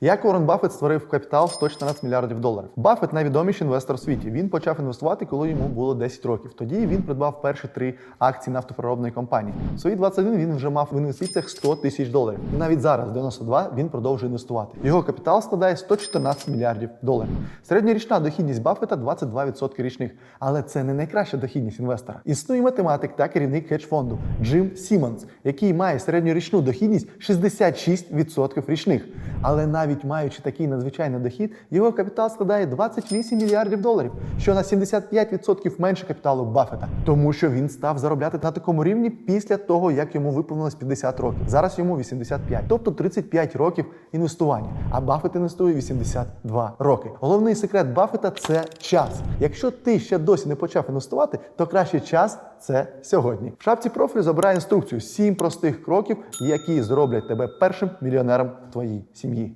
Як Уоррен Баффет створив капітал 114 мільярдів доларів? Баффет найвідоміший інвестор у світі. Він почав інвестувати, коли йому було 10 років. Тоді він придбав перші три акції нафтопереробної компанії. В свої 21 він вже мав в інвестиціях 100 тисяч доларів. І навіть зараз, в 92, він продовжує інвестувати. Його капітал складає 114 мільярдів доларів. Середньорічна дохідність Баффета 22% річних. Але це не найкраща дохідність інвестора. Існує математик та керівник хедж-фонду Джим Сімонс, який має середньорічну дохідність 66% річних. Але навіть маючи такий надзвичайний дохід, його капітал складає 28 мільярдів доларів, що на 75% менше капіталу Баффета, тому що він став заробляти на такому рівні після того, як йому виповнилось 50 років. Зараз йому 85, тобто 35 років інвестування. А Баффет інвестує 82 роки. Головний секрет Баффета це час. Якщо ти ще досі не почав інвестувати, то краще час це сьогодні. В шапці профілю забирає інструкцію: 7 простих кроків, які зроблять тебе першим мільйонером в твоїй сім'ї.